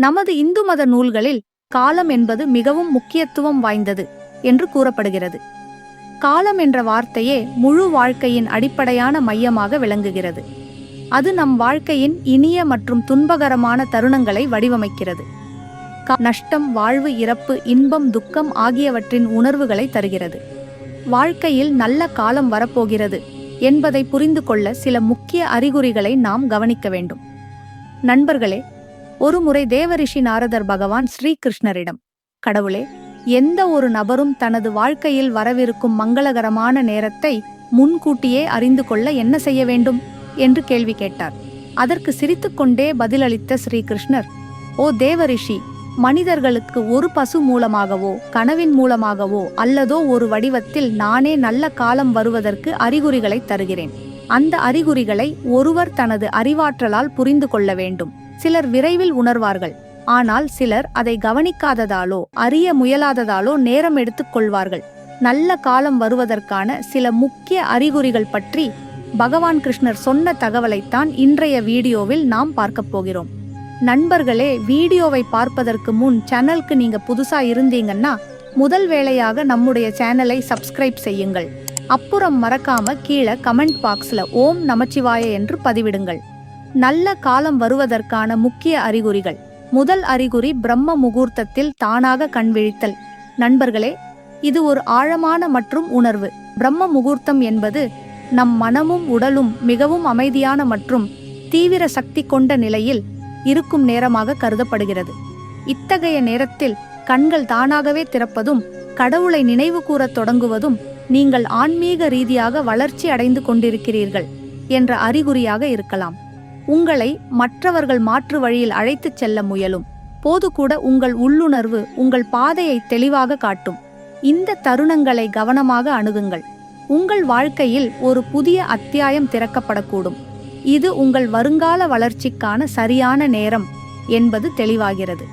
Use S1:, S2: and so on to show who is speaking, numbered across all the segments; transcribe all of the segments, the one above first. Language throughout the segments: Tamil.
S1: நமது இந்து மத நூல்களில் காலம் என்பது மிகவும் முக்கியத்துவம் வாய்ந்தது என்று கூறப்படுகிறது. காலம் என்ற வார்த்தையே முழு வாழ்க்கையின் அடிப்படையான மையமாக விளங்குகிறது. அது நம் வாழ்க்கையின் இனிய மற்றும் துன்பகரமான தருணங்களை வடிவமைக்கிறது. க- நஷ்டம் வாழ்வு இறப்பு இன்பம் துக்கம் ஆகியவற்றின் உணர்வுகளை தருகிறது. வாழ்க்கையில் நல்ல காலம் வரப்போகிறது என்பதை புரிந்து கொள்ள சில முக்கிய அறிகுறிகளை நாம் கவனிக்க வேண்டும். நண்பர்களே ஒருமுறை தேவரிஷி நாரதர் பகவான் ஸ்ரீகிருஷ்ணரிடம் கடவுளே எந்த ஒரு நபரும் தனது வாழ்க்கையில் வரவிருக்கும் மங்களகரமான நேரத்தை முன்கூட்டியே அறிந்து கொள்ள என்ன செய்ய வேண்டும்? என்று கேள்வி கேட்டார். அதற்கு சிரித்துக்கொண்டே பதிலளித்த ஸ்ரீகிருஷ்ணர் ஓ தேவரிஷி மனிதர்களுக்கு ஒரு பசு மூலமாகவோ கனவின் மூலமாகவோ அல்லதோ ஒரு வடிவத்தில் நானே நல்ல காலம் வருவதற்கு அறிகுறிகளை தருகிறேன். அந்த அறிகுறிகளை ஒருவர் தனது அறிவாற்றலால் புரிந்து கொள்ள வேண்டும். சிலர் விரைவில் உணர்வார்கள். ஆனால் சிலர் அதை கவனிக்காததாலோ அறிய முயலாததாலோ நேரம் எடுத்துக் கொள்வார்கள். நல்ல காலம் வருவதற்கான சில முக்கிய அறிகுறிகள் பற்றி பகவான் கிருஷ்ணர் சொன்ன தகவலைத்தான் இன்றைய வீடியோவில் நாம் பார்க்கப் போகிறோம். நண்பர்களே வீடியோவை பார்ப்பதற்கு முன் சேனலுக்கு நீங்க புதுசா இருந்தீங்கன்னா முதல் வேளையாக நம்முடைய சேனலை சப்ஸ்கிரைப் செய்யுங்கள். அப்புறம் மறக்காம கீழே கமெண்ட் பாக்ஸ்ல ஓம் நமச்சிவாய என்று பதிவிடுங்கள். நல்ல காலம் வருவதற்கான முக்கிய அறிகுறிகள். முதல் அறிகுறி பிரம்ம முகூர்த்தத்தில் தானாக கண்விழித்தல் நண்பர்களே இது ஒரு ஆழமான மற்றும் உணர்வு. பிரம்ம முகூர்த்தம் என்பது நம் மனமும் உடலும் மிகவும் அமைதியான மற்றும் தீவிர சக்தி கொண்ட நிலையில் இருக்கும் நேரமாக கருதப்படுகிறது. இத்தகைய நேரத்தில் கண்கள் தானாகவே திறப்பதும் கடவுளை நினைவு கூறத் தொடங்குவதும் நீங்கள் ஆன்மீக ரீதியாக வளர்ச்சி அடைந்து கொண்டிருக்கிறீர்கள் என்ற அறிகுறியாக இருக்கலாம். உங்களை மற்றவர்கள் மாற்று வழியில் அழைத்துச் செல்ல முயலும். போது கூட உங்கள் உள்ளுணர்வு உங்கள் பாதையை தெளிவாக காட்டும். இந்த தருணங்களை கவனமாக அணுகுங்கள். உங்கள் வாழ்க்கையில் ஒரு புதிய அத்தியாயம் திறக்கப்படக்கூடும். இது உங்கள் வருங்கால வளர்ச்சிக்கான சரியான நேரம் என்பது தெளிவாகிறது.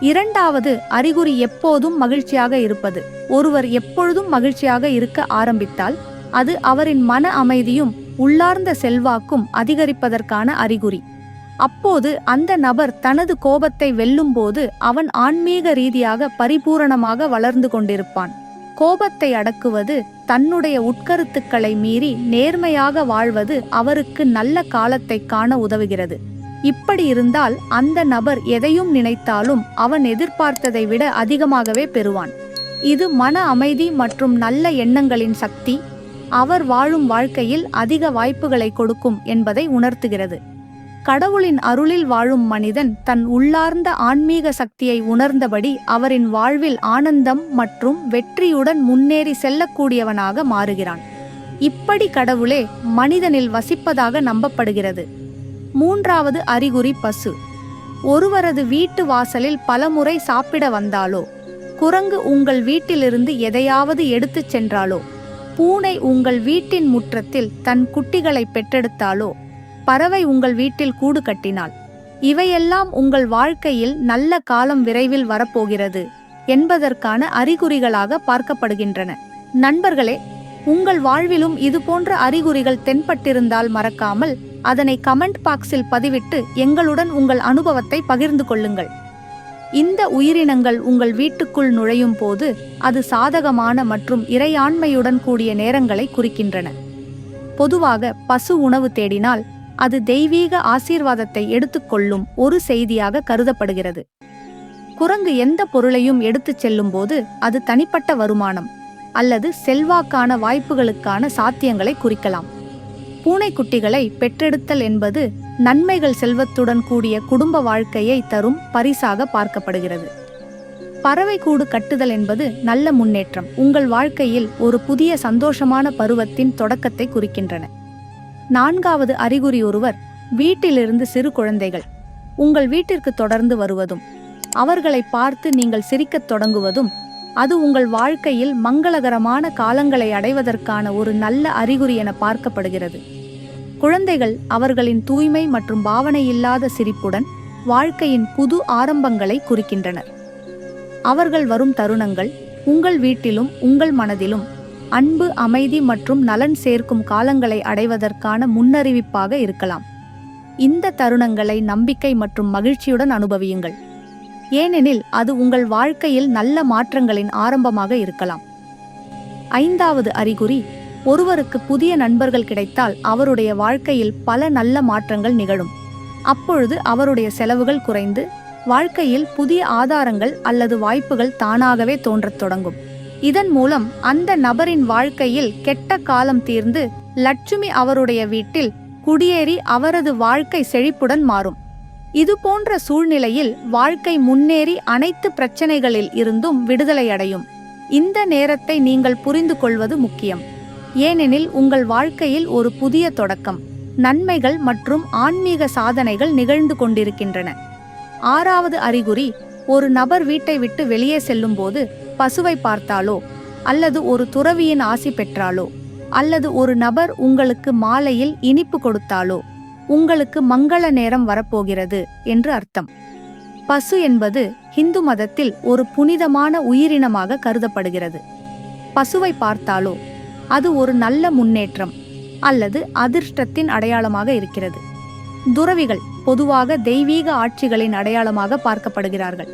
S1: இரண்டாவது அறிகுறி எப்போதும் மகிழ்ச்சியாக இருப்பது. ஒருவர் எப்பொழுதும் மகிழ்ச்சியாக இருக்க ஆரம்பித்தால் அது அவரின் மன அமைதியும் உள்ளார்ந்த செல்வாக்கும் அதிகரிப்பதற்கான அறிகுறி. அப்போது அந்த நபர் தனது கோபத்தை வெல்லும்போது அவன் ஆன்மீக ரீதியாக பரிபூரணமாக வளர்ந்து கொண்டிருப்பான். கோபத்தை அடக்குவது தன்னுடைய உட்கருத்துக்களை மீறி நேர்மையாக வாழ்வது அவருக்கு நல்ல காலத்தை காண உதவுகிறது. இப்படி இருந்தால் அந்த நபர் எதையும் நினைத்தாலும் அவன் எதிர்பார்த்ததை விட அதிகமாகவே பெறுவான். இது மன அமைதி மற்றும் நல்ல எண்ணங்களின் சக்தி அவர் வாழும் வாழ்க்கையில் அதிக வாய்ப்புகளை கொடுக்கும் என்பதை உணர்த்துகிறது. கடவுளின் அருளில் வாழும் மனிதன் தன் உள்ளார்ந்த ஆன்மீக சக்தியை உணர்ந்தபடி அவரின் வாழ்வில் ஆனந்தம் மற்றும் வெற்றியுடன் முன்னேறி செல்லக்கூடியவனாக மாறுகிறான். இப்படி கடவுளே மனிதனில் வசிப்பதாக நம்பப்படுகிறது. மூன்றாவது அறிகுறி பசு. ஒருவரது வீட்டு வாசலில் பலமுறை சாப்பிட வந்தாலோ குரங்கு உங்கள் வீட்டிலிருந்து எதையாவது எடுத்துச் சென்றாலோ பூனை உங்கள் வீட்டின் முற்றத்தில் தன் குட்டிகளை பெற்றெடுத்தாலோ? பறவை உங்கள் வீட்டில் கூடு கட்டினாள் இவையெல்லாம் உங்கள் வாழ்க்கையில் நல்ல காலம் விரைவில் வரப்போகிறது என்பதற்கான அறிகுறிகளாக பார்க்கப்படுகின்றன. நண்பர்களே உங்கள் வாழ்விலும் இதுபோன்ற அறிகுறிகள் தென்பட்டிருந்தால் மறக்காமல் அதனை கமெண்ட் பாக்ஸில் பதிவிட்டு எங்களுடன் உங்கள் அனுபவத்தை பகிர்ந்து கொள்ளுங்கள். இந்த உயிரினங்கள் உங்கள் வீட்டுக்குள் நுழையும் போது அது சாதகமான மற்றும் இறையாண்மையுடன் கூடிய நேரங்களை குறிக்கின்றன. பொதுவாக பசு உணவு தேடினால் அது தெய்வீக ஆசீர்வாதத்தை எடுத்துக்கொள்ளும் ஒரு செய்தியாக கருதப்படுகிறது. குரங்கு எந்த பொருளையும் எடுத்துச் செல்லும்போது அது தனிப்பட்ட வருமானம் அல்லது செல்வாக்கான வாய்ப்புகளுக்கான சாத்தியங்களை குறிக்கலாம். பூனைக்குட்டிகளை பெற்றெடுத்தல் என்பது நன்மைகள் செல்வத்துடன் கூடிய குடும்ப வாழ்க்கையை தரும் பரிசாக பார்க்கப்படுகிறது. பறவை கூடு கட்டுதல் என்பது நல்ல முன்னேற்றம். உங்கள் வாழ்க்கையில் ஒரு புதிய சந்தோஷமான பருவத்தின் தொடக்கத்தை குறிக்கின்றன. நான்காவது அறிகுறி ஒருவர் வீட்டிலிருந்து சிறு குழந்தைகள். உங்கள் வீட்டிற்கு தொடர்ந்து வருவதும் அவர்களை பார்த்து நீங்கள் சிரிக்கத் தொடங்குவதும் அது உங்கள் வாழ்க்கையில் மங்களகரமான காலங்களை அடைவதற்கான ஒரு நல்ல அறிகுறி என பார்க்கப்படுகிறது. குழந்தைகள் அவர்களின் தூய்மை மற்றும் பாவனையில்லாத சிரிப்புடன் வாழ்க்கையின் புது ஆரம்பங்களை குறிக்கின்றனர். அவர்கள் வரும் தருணங்கள் உங்கள் வீட்டிலும் உங்கள் மனதிலும் அன்பு அமைதி மற்றும் நலன் சேர்க்கும் காலங்களை அடைவதற்கான முன்னறிவிப்பாக இருக்கலாம். இந்த தருணங்களை நம்பிக்கை மற்றும் மகிழ்ச்சியுடன் அனுபவியுங்கள். ஏனெனில் அது உங்கள் வாழ்க்கையில் நல்ல மாற்றங்களின் ஆரம்பமாக இருக்கலாம். ஐந்தாவது அறிகுறி ஒருவருக்கு புதிய நண்பர்கள் கிடைத்தால் அவருடைய வாழ்க்கையில் பல நல்ல மாற்றங்கள் நிகழும். அப்பொழுது அவருடைய செலவுகள் குறைந்து வாழ்க்கையில் புதிய ஆதாரங்கள் அல்லது வாய்ப்புகள் தானாகவே தோன்றத் தொடங்கும். இதன் மூலம் அந்த நபரின் வாழ்க்கையில் கெட்ட காலம் தீர்ந்து லட்சுமி அவருடைய வீட்டில் குடியேறி அவரது வாழ்க்கை செழிப்புடன் மாறும். இது போன்ற சூழ்நிலையில் வாழ்க்கை முன்னேறி அனைத்து பிரச்சனைகளில் இருந்தும் விடுதலை அடையும். இந்த நேரத்தை நீங்கள் புரிந்து கொள்வது முக்கியம். ஏனெனில் உங்கள் வாழ்க்கையில் ஒரு புதிய தொடக்கம் நன்மைகள் மற்றும் ஆன்மீக சாதனைகள் நிகழ்ந்து கொண்டிருக்கின்றன. ஆறாவது அறிகுறி ஒரு நபர் வீட்டை விட்டு வெளியே செல்லும்போது பசுவை பார்த்தாலோ அல்லது ஒரு துறவியின் ஆசி பெற்றாலோ அல்லது ஒரு நபர் உங்களுக்கு மாலையில் இனிப்பு கொடுத்தாலோ உங்களுக்கு மங்கள நேரம் வரப்போகிறது என்று அர்த்தம். பசு என்பது ஹிந்து மதத்தில் ஒரு புனிதமான உயிரினமாக கருதப்படுகிறது. பசுவை பார்த்தாலோ அது ஒரு நல்ல முன்னேற்றம் அல்லது அதிர்ஷ்டத்தின் அடையாளமாக இருக்கிறது. துறவிகள் பொதுவாக தெய்வீக ஆட்சிகளின் அடையாளமாக பார்க்கப்படுகிறார்கள்.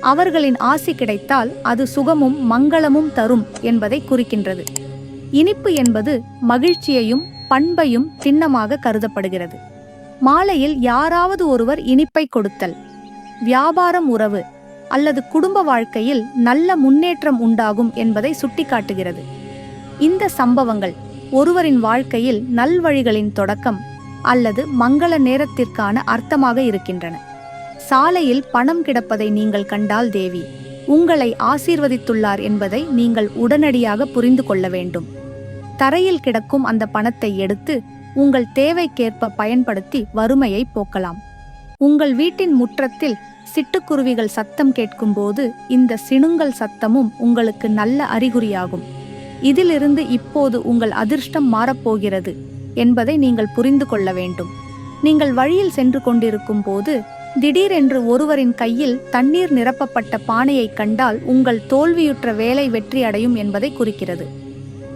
S1: அவர்களின் ஆசி கிடைத்தால் அது சுகமும் மங்களமும் தரும் என்பதை குறிக்கின்றது. இனிப்பு என்பது மகிழ்ச்சியையும் பண்பையும் சின்னமாக கருதப்படுகிறது. மாலையில் யாராவது ஒருவர் இனிப்பை கொடுத்தல் வியாபாரம் உறவு அல்லது குடும்ப வாழ்க்கையில் நல்ல முன்னேற்றம் உண்டாகும் என்பதை சுட்டிக்காட்டுகிறது. இந்த சம்பவங்கள் ஒருவரின் வாழ்க்கையில் நல்வழிகளின் தொடக்கம் அல்லது மங்கள நேரத்திற்கான அர்த்தமாக இருக்கின்றன. சாலையில் பணம் கிடப்பதை நீங்கள் கண்டால் தேவி உங்களை ஆசீர்வதித்துள்ளார் என்பதை நீங்கள் உடனடியாக புரிந்து கொள்ள வேண்டும். தரையில் கிடக்கும் அந்த பணத்தை எடுத்து உங்கள் தேவைக்கேற்ப பயன்படுத்தி வறுமையை போக்கலாம். உங்கள் வீட்டின் முற்றத்தில் சிட்டுக்குருவிகள் சத்தம் கேட்கும்போது இந்த சிணுங்கல் சத்தமும் உங்களுக்கு நல்ல அறிகுறியாகும். இதிலிருந்து இப்போது உங்கள் அதிர்ஷ்டம் மாறப்போகிறது என்பதை நீங்கள் புரிந்து கொள்ள வேண்டும். நீங்கள் வழியில் சென்று கொண்டிருக்கும் போது திடீரென்று ஒருவரின் கையில் தண்ணீர் நிரப்பப்பட்ட பானையைக் கண்டால் உங்கள் தோல்வியுற்ற வேலை வெற்றி அடையும் என்பதை குறிக்கிறது.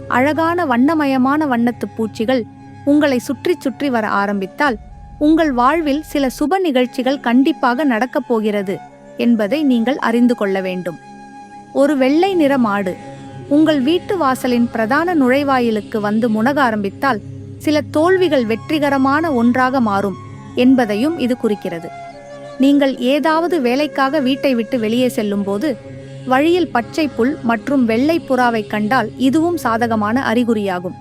S1: அழகான வண்ணமயமான வண்ணத்துப் பூச்சிகள் உங்களை சுற்றி சுற்றி வர ஆரம்பித்தால் உங்கள் வாழ்வில் சில சுப நிகழ்ச்சிகள் கண்டிப்பாக நடக்கப் போகிறது என்பதை நீங்கள் அறிந்து கொள்ள வேண்டும். ஒரு வெள்ளை நிற மாடு உங்கள் வீட்டு வாசலின் பிரதான நுழைவாயிலுக்கு வந்து முனக ஆரம்பித்தால் சில தோல்விகள் வெற்றிகரமான ஒன்றாக மாறும் என்பதையும் இது குறிக்கிறது. நீங்கள் ஏதாவது வேலைக்காக வீட்டை விட்டு வெளியே செல்லும்போது வழியில் பச்சை புல் மற்றும் வெள்ளை புறாவை கண்டால் இதுவும் சாதகமான அறிகுறியாகும்.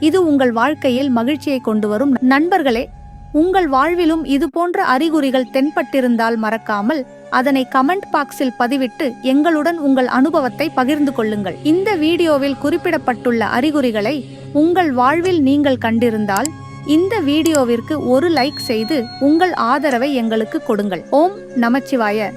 S1: இது உங்கள் வாழ்க்கையில் மகிழ்ச்சியை கொண்டு வரும். நண்பர்களே உங்கள் வாழ்விலும் இது போன்ற அறிகுறிகள் தென்பட்டிருந்தால் மறக்காமல் அதனை கமெண்ட் பாக்ஸில் பதிவிட்டு எங்களுடன் உங்கள் அனுபவத்தை பகிர்ந்து கொள்ளுங்கள். இந்த வீடியோவில் குறிப்பிடப்பட்டுள்ள அறிகுறிகளை உங்கள் வாழ்வில் நீங்கள் கண்டிருந்தால் இந்த வீடியோவிற்கு ஒரு லைக் செய்து உங்கள் ஆதரவை எங்களுக்கு கொடுங்கள். ஓம் நமச்சிவாய.